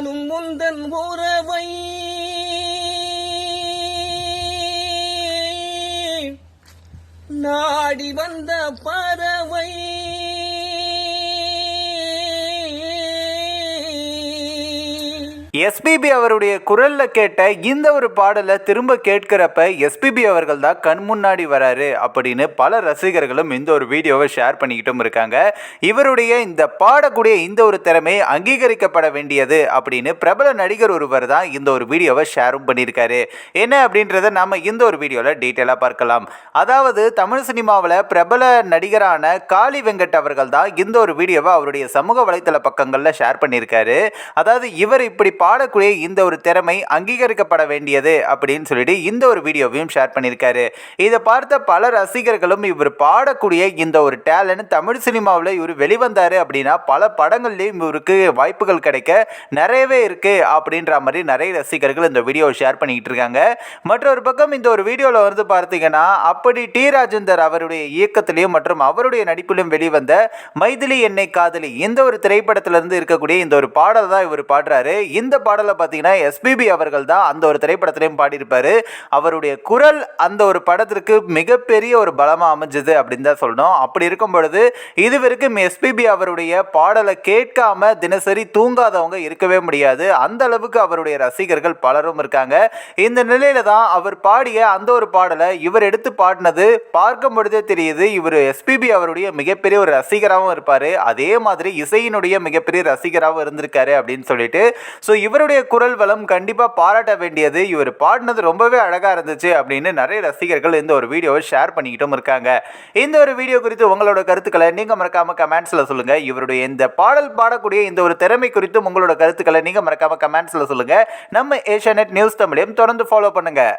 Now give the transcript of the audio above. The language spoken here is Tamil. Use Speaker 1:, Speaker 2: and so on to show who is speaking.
Speaker 1: நானும் முந்தன் உறவை நாடி வந்த பறவை
Speaker 2: எஸ்பிபி அவருடைய குரல்ல கேட்ட இந்த ஒரு பாடலை திரும்ப கேட்கிறப்ப எஸ்பிபி அவர்கள் தான் கண் முன்னாடி வராரு அப்படின்னு பல ரசிகர்களும் இந்த ஒரு வீடியோவை ஷேர் பண்ணிக்கிட்டும் இருக்காங்க. இவருடைய இந்த பாடக்கூடிய இந்த ஒரு திறமை அங்கீகரிக்கப்பட வேண்டியது அப்படின்னு பிரபல நடிகர் ஒருவர் தான் இந்த ஒரு வீடியோவை ஷேரும் பண்ணியிருக்காரு. என்ன அப்படின்றத நம்ம இந்த ஒரு வீடியோவில் டீட்டெயிலாக பார்க்கலாம். அதாவது தமிழ் சினிமாவில் பிரபல நடிகரான காளி வெங்கட் அவர்கள் தான் இந்த ஒரு வீடியோவை அவருடைய சமூக வலைத்தள பக்கங்களில் ஷேர் பண்ணியிருக்காரு. அதாவது இவர் இப்படி பாடக்கூடிய இந்த ஒரு திறமை அங்கீகரிக்கப்பட வேண்டியது அப்படின்னு சொல்லிட்டு இந்த ஒரு வீடியோவையும் ஷேர் பண்ணியிருக்காரு. இதை பார்த்த பல ரசிகர்களும் இவர் பாடக்கூடிய இந்த ஒரு டேலண்ட் தமிழ் சினிமாவில் இவர் வெளிவந்தார் அப்படின்னா பல படங்கள்லேயும் இவருக்கு வாய்ப்புகள் கிடைக்க நிறையவே இருக்கு அப்படின்ற மாதிரி நிறைய ரசிகர்கள் இந்த வீடியோவை ஷேர் பண்ணிக்கிட்டு இருக்காங்க. மற்றொரு பக்கம் இந்த ஒரு வீடியோவில் வந்து பார்த்தீங்கன்னா அப்படி டி ராஜேந்தர் அவருடைய இயக்கத்திலையும் மற்றும் அவருடைய நடிப்பிலும் வெளிவந்த மைதிலி என்னை காதலி இந்த ஒரு திரைப்படத்திலிருந்து இருக்கக்கூடிய இந்த ஒரு பாடல் தான் இவர் பாடுறாரு. இந்த இந்த பாடலை பார்த்தீங்கன்னா எஸ்பிபி அவர்கள் தான் அந்த ஒரு திரைப்படத்திலையும் பாடியிருப்பார். அவருடைய குரல் அந்த ஒரு படத்திற்கு மிகப்பெரிய ஒரு பலமாக அமைஞ்சது அப்படின்னு தான் சொல்லணும். அப்படி இருக்கும் பொழுது இதுவரைக்கும் எஸ்பிபி அவருடைய பாடலை கேட்காம தினசரி தூங்காதவங்க இருக்கவே முடியாது. அந்த அளவுக்கு அவருடைய ரசிகர்கள் பலரும் இருக்காங்க. இந்த நிலையில தான் அவர் பாடிய அந்த ஒரு பாடலை இவர் எடுத்து பாடினது பார்க்கும் பொழுதே தெரியுது இவர் எஸ்பிபி அவருடைய மிகப்பெரிய ஒரு ரசிகராகவும் இருப்பார். அதே மாதிரி இசையினுடைய மிகப்பெரிய ரசிகராகவும் இருந்திருக்காரு அப்படின்னு சொல்லிட்டு. ஸோ இவருடைய குரல் வளம் கண்டிப்பாக பாராட்ட வேண்டியது. இவர் பாடினது ரொம்பவே அழகாக இருந்துச்சு அப்படின்னு நிறைய ரசிகர்கள் இந்த ஒரு வீடியோவை ஷேர் பண்ணிக்கிட்டும் இருக்காங்க. இந்த ஒரு வீடியோ குறித்து உங்களோட கருத்துக்களை நீங்கள் மறக்காமல் கமெண்ட்ஸில் சொல்லுங்கள் இவருடைய இந்த பாடல் பாடக்கூடிய இந்த ஒரு திறமை குறித்தும் உங்களோட கருத்துக்களை நீங்கள் மறக்காமல் கமெண்ட்ஸில் சொல்லுங்கள் நம்ம ஏஷியானெட் நியூஸ் தமிழையும் தொடர்ந்து ஃபாலோ பண்ணுங்கள்